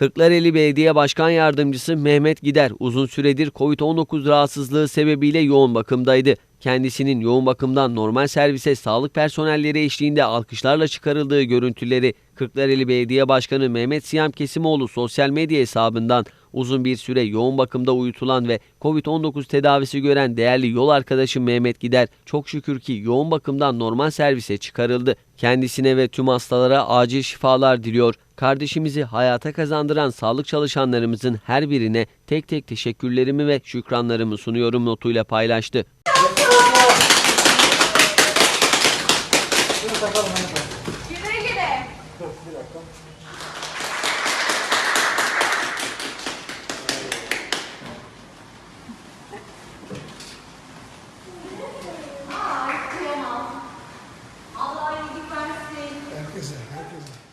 Kırklareli Belediye Başkan Yardımcısı Mehmet Gider uzun süredir COVID-19 rahatsızlığı sebebiyle yoğun bakımdaydı. Kendisinin yoğun bakımdan normal servise sağlık personelleri eşliğinde alkışlarla çıkarıldığı görüntüleri Kırklareli Belediye Başkanı Mehmet Siyam Kesimoğlu sosyal medya hesabından uzun bir süre yoğun bakımda uyutulan ve COVID-19 tedavisi gören değerli yol arkadaşı Mehmet Gider çok şükür ki yoğun bakımdan normal servise çıkarıldı. Kendisine ve tüm hastalara acil şifalar diliyor. Kardeşimizi hayata kazandıran sağlık çalışanlarımızın her birine tek tek teşekkürlerimi ve şükranlarımı sunuyorum notuyla paylaştı. Güle güle. Herkese, herkese.